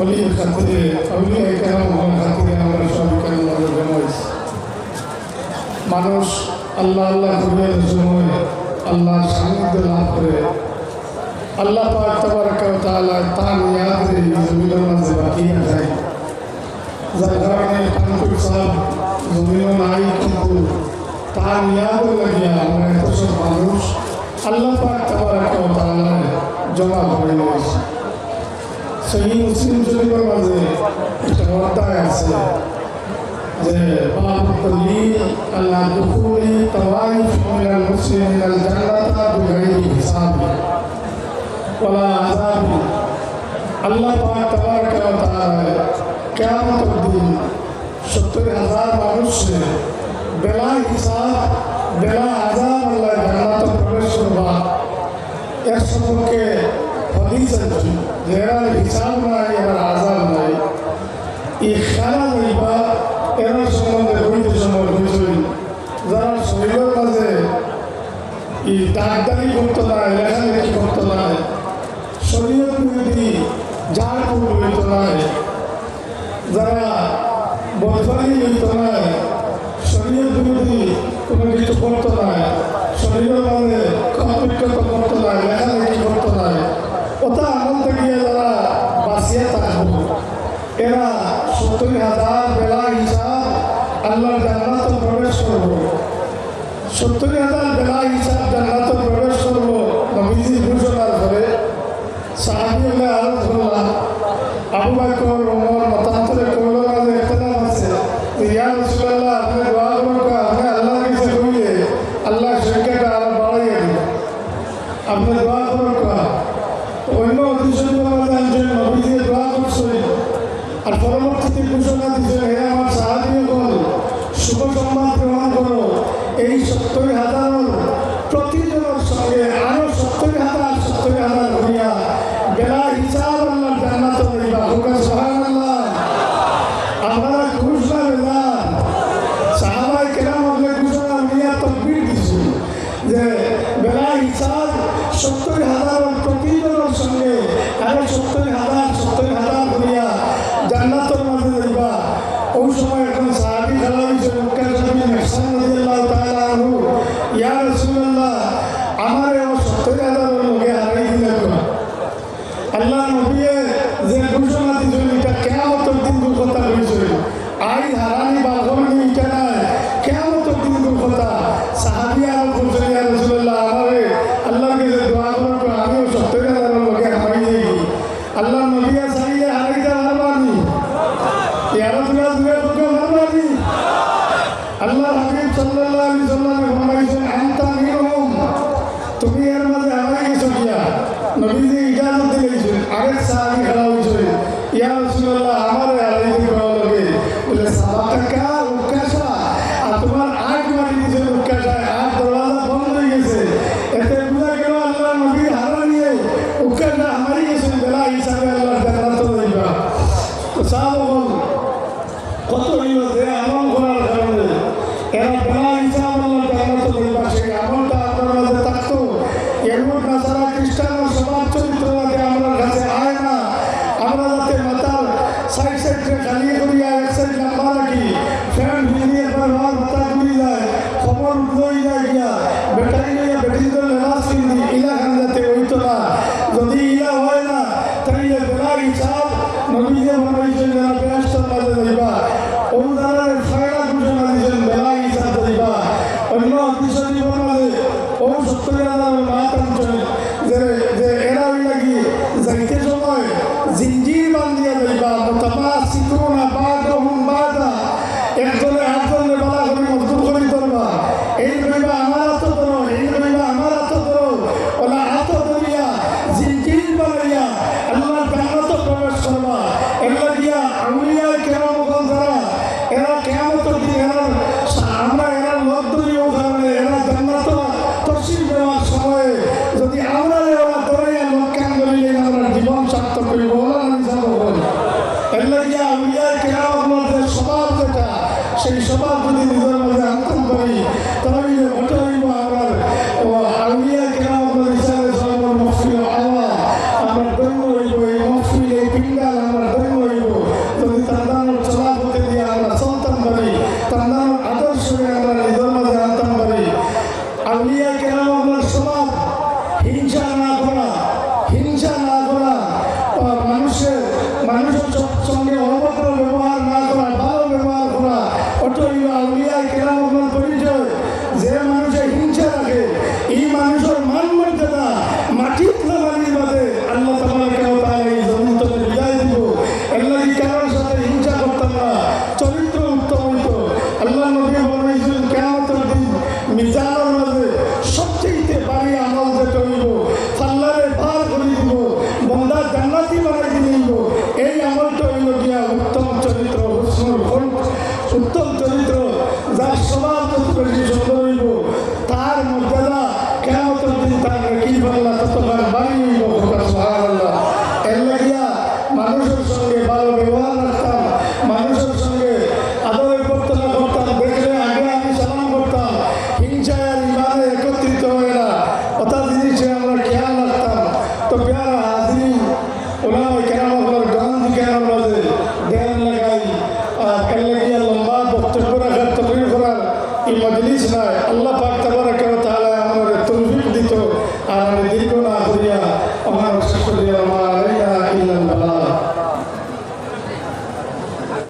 অলির খাতিরে মানুষ আল্লাহ আল্লাহ করবেন সময় আল্লাহর সান্নিধ্য লাভ করে। আল্লাহ পাক তাবারাকা ওয়া তাআলা তার নিয়াতে জমিনের মাঝে নাই, কিন্তু তার আমরা এত মানুষ আল্লাহ পাক তাবারাকা ওয়া জমা করে সেই মুসলিম শরীফের মাঝে একটা অধ্যায় আছে যে কলিল আল্লাহ দুখুলি তাওয়াইফ মিনাল মুসলিমিন আল জান্নাতা বিগাইরি হিসাব। ওয়ালা আযাব। আল্লাহ পাক তাবারাকা ওয়া তাআলা কিয়ামতের দিন সত্তর হাজার মানুষকে বেলা হিসাব, বেলা আযাব আল্লাহ জান্নাতে প্রবেশ করবা। এর সম্পর্কে যে এর হিসাব নাই এর আযাব নাই এই খেলা লইবা এর সম্বন্ধে বইতে সময় হয়েছিল যারা শরীরের মাঝে এই ডাক্তারি করতো না লেখালেখি করতো না শরীর বিরোধী যার কোনো হইত না যারা বদফানি হইত না শরীর বিরোধী কোনো কিছু করতো না শরীরের মাঝে অভিজ্ঞতা করতো না লেখালেখি করতো না ওটা আনন্দ গিয়ে যারা বাঁচিয়ে থাকব এরা সত্তর হাজার বেলা হিসাব আল্লাহর জান্নাত প্রবেশ করব সত্তর হাজার বেলা হিসাব জান্নাত প্রবেশ করব নবীজি ঘোষণার পরে সাহাবি হলে আবু বাকর, ওমর, মতান্তরে কইলো মাঝে ইখতিলাফ আছে। যে ইয়া রাসূলুল্লাহ, আপনি দোয়া করুন আপনি আল্লাহর কাছে কইলে আল্লাহ সংখ্যাটা আরও বাড়াইয়া দিবেন আপনি দোয়া করুন অন্য অতিশয় মাঝে আনছেন নবীজি দোয়া করছেন। আর পরবর্তীতে ঘোষণা দিয়েছেন হে আমার সাহায্য শুভ সংবাদ গ্রহণ করো। এই সত্তর হাজার প্রতিজনের সঙ্গে, আরও সত্তর হাজার সত্তর হাজার হইয়া বেলা হিসাব আল্লাহ জান্নাত হইবা হুকা আমরা ঘোষণা দিলাম সাহাবাই কেরাম আমাদের ঘোষণা নিয়ে তকবীর দিছি যে বেলা হিসাব সত্তর হাজার প্রতিজনের সঙ্গে, আরও সত্তর হাজার সত্তর হাজার হইয়া জান্নাতের মাঝে যাইবা। ওই সময় এখন সাহাবি খেলা হয়েছে মুক্কা সাহাবি মেহসান রাদিয়াল্লাহু তাআলা আনহু ইয়া রাসূলুল্লাহ আমার ও সত্তর হাজার লোকে হারাই দিলে তো আল্লাহ নবীয়ে যে ঘোষণা দিয়েছেন এটা কেমতের দিন কথা হয়েছিল আই হারানি বাঘনি এটা হিসাব নবীজে বানাইছেন যারা বেহেস্তের মাঝে যাইবা অনুদানের ফায়দা ঘোষণা দিয়েছেন বেলা হিসাব যাইবা অন্য কিশোর জীবন মাঝে ও সত্তর হাজার মাত আনছেন যে যে এরা ওই লাগি যাইতে সময় জিঞ্জির বান্ধিয়া যাইবা মোতামা সিকুনা বাদহুম বাদা একজনে আটজনে বালা করে মজদুর করে ধরবা এই রইবা আমার হাত ধরো এই রইবা আমার হাত ধরো ওলা হাত ধরিয়া জিঞ্জির বানাইয়া আল্লাহ জান্নাত প্রবেশ করবা এগুলা দিয়া আউলিয়া কেরাম যারা এরা কেমন দিন এরা আমরা এরা লোক ধরি ওখানে এরা জান্নাত তফসিল দেওয়ার সময়ে যদি আমরা Jangan mati para এই মজলিস নয় আল্লাহ